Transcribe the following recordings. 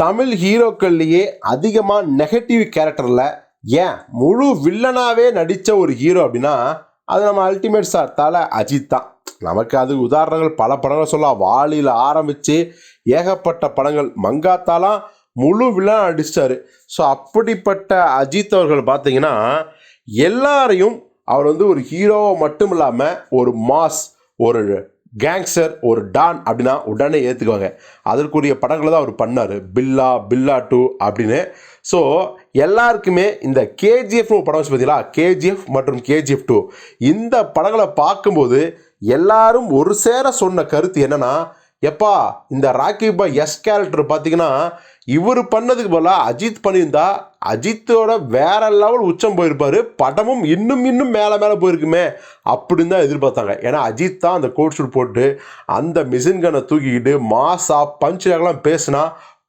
தமிழ் ஹீரோக்கள்லேயே அதிகமாக நெகட்டிவ் கேரக்டரில் ஏன் முழு வில்லனாகவே நடித்த ஒரு ஹீரோ அப்படின்னா அது நம்ம அல்டிமேட் சார் தலை அஜித் தான். நமக்கு அது உதாரணங்கள் பல படங்கள் சொல்லலாம். வாலியில் ஆரம்பித்து ஏகப்பட்ட படங்கள். மங்காத்தாலாம் முழு வில்லனாக நடிச்சிட்டாரு. ஸோ அப்படிப்பட்ட அஜித் அவர்கள் பார்த்தீங்கன்னா எல்லாரையும் அவர் வந்து ஒரு ஹீரோவை மட்டும் இல்லாமல் ஒரு மாஸ் ஒரு கேங்ஸ்டர் ஒரு டான் அப்படின்னா உடனே ஏற்றுக்குவாங்க அதற்குரிய படங்களை தான் அவர் பண்ணார். பில்லா பில்லா டூ அப்படின்னு. ஸோ எல்லாருக்குமே இந்த கேஜிஎஃப்னு ஒரு படம் வச்சு பார்த்தீங்களா கேஜிஎஃப் மற்றும் கேஜிஎஃப் டூ இந்த படங்களை பார்க்கும்போது எல்லாரும் ஒரு சேர சொன்ன கருத்து என்னென்னா எப்பா இந்த ராக்கி பாய் எஸ் கேரக்டர் பார்த்தீங்கன்னா இவர் பண்ணதுக்கு பதிலாக அஜித் பண்ணியிருந்தா அஜித்தோட வேற லெவல் உச்சம் போயிருப்பார். படமும் இன்னும் இன்னும் மேலே மேலே போயிருக்குமே அப்படின்னு தான் எதிர்பார்த்தாங்க. ஏன்னா அஜித் தான் அந்த கோட் ஷூட் போட்டு அந்த மிஷின் கனை தூக்கிக்கிட்டு மாசா பஞ்சாகலாம் பேசினா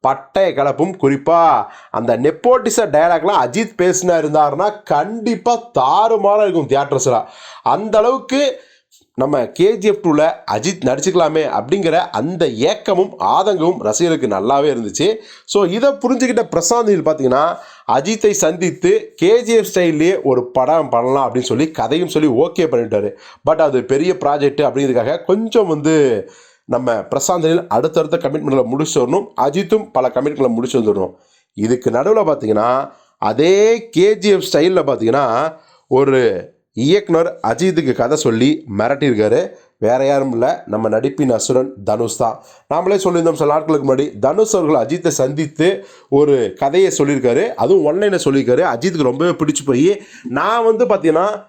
பட்டய கலப்பும். குறிப்பாக அந்த நெப்போட்டிச டைலாக்லாம் அஜித் பேசினா இருந்தாருன்னா கண்டிப்பாக தாறுமாறாக இருக்கும் தியேட்டர்ஸில் அந்த அளவுக்கு நம்ம கேஜிஎஃப் டூவில் அஜித் நடிச்சுக்கலாமே அப்படிங்கிற அந்த ஏக்கமும் ஆதங்கமும் ரசிகர்களுக்கு நல்லாவே இருந்துச்சு. ஸோ இதை புரிஞ்சுக்கிட்ட பிரசாந்தில் பார்த்தீங்கன்னா அஜித்தை சந்தித்து கேஜிஎஃப் ஸ்டைல்லேயே ஒரு படம் பண்ணலாம் அப்படின்னு சொல்லி கதையும் சொல்லி ஓகே பண்ணிட்டாரு. பட் அது பெரிய ப்ராஜெக்ட் அப்படிங்கிறதுக்காக கொஞ்சம் வந்து நம்ம பிரசாந்தனில் அடுத்தடுத்த கமிட்மெண்ட்களை முடிச்சு வரணும். அஜித்தும் பல கமிட்மெண்ட்களை முடிச்சு வந்துடணும். இதுக்கு நடுவில் பார்த்தீங்கன்னா அதே கேஜிஎஃப் ஸ்டைலில் பார்த்தீங்கன்னா ஒரு இயக்குனர் அஜித்துக்கு கதை சொல்லி மிரட்டியிருக்காரு. வேற யாரும் இல்லை. நம்ம நடிப்பின் அசுரன் தனுஷ் தான். நாமளே சொல்லியிருந்தோம் சில நாட்களுக்கு முன்னாடி தனுஷ் அவர்கள் அஜித்தை சந்தித்து ஒரு கதையை சொல்லியிருக்காரு. அதுவும் ஒன்லைனில் சொல்லியிருக்காரு. அஜித்துக்கு ரொம்பவே பிடிச்சி போய் நான் வந்து பார்த்தீங்கன்னா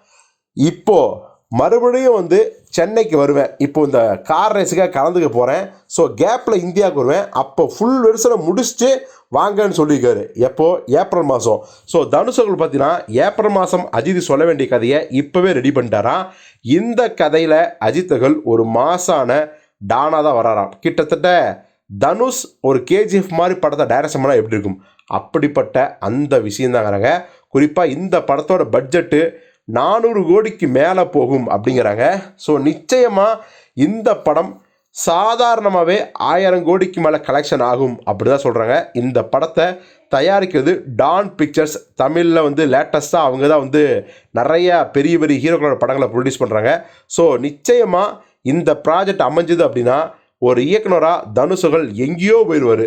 இப்போது மறுபடியும் வந்து சென்னைக்கு வருவேன். இப்போ இந்த கார் ரேஸுக்காக கலந்துக்க போகிறேன் ஸோ கேப்பில் இந்தியாவுக்கு வருவேன். அப்போ ஃபுல் வெர்ஷனை முடிச்சுட்டு வாங்கன்னு சொல்லியிருக்காரு. எப்போது ஏப்ரல் மாதம் ஸோ தனுஷர்கள் பார்த்தீங்கன்னா ஏப்ரல் மாதம் அஜித் சொல்ல வேண்டிய கதையை இப்போவே ரெடி பண்ணிட்டாராம் இந்த கதையில் அஜித்தகள் ஒரு மாசான டானாக தான் வராராம். கிட்டத்தட்ட தனுஷ் ஒரு கேஜிஎஃப் மாதிரி படத்தை டைரக்ஷன் பண்ணால் எப்படி இருக்கும்? அப்படிப்பட்ட அந்த விஷயந்தாங்கிறாங்க குறிப்பாக இந்த படத்தோட பட்ஜெட்டு நானூறு கோடிக்கு மேலே போகும் அப்படிங்கிறாங்க. ஸோ நிச்சயமாக இந்த படம் சாதாரணமாகவே ஆயிரம் கோடிக்கு மேலே கலெக்ஷன் ஆகும் அப்படி தான் சொல்கிறாங்க இந்த படத்தை தயாரிக்கிறது டான் பிக்சர்ஸ் தமிழில் வந்து லேட்டஸ்ட்டாக அவங்க தான் வந்து நிறைய பெரிய பெரிய ஹீரோக்களோட படங்களை ப்ரொடியூஸ் பண்ணுறாங்க ஸோ நிச்சயமாக இந்த ப்ராஜெக்ட் அமைஞ்சது அப்படின்னா ஒரு இயக்குனராக தனுஷுகள் எங்கேயோ போயிடுவார்.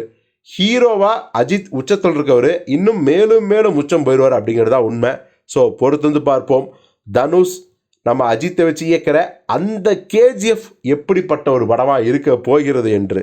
ஹீரோவாக அஜித் உச்சத்தில் இருக்கவர். இன்னும் மேலும் மேலும் உச்சம் போயிடுவார் அப்படிங்கிறது தான் உண்மை. ஸோ பொறுத்து வந்து பார்ப்போம். தனுஷ் நம்ம அஜித்தை வச்சு இயக்கிற அந்த கேஜிஎஃப் எப்படிப்பட்ட ஒரு படமாக இருக்க போகிறது என்று.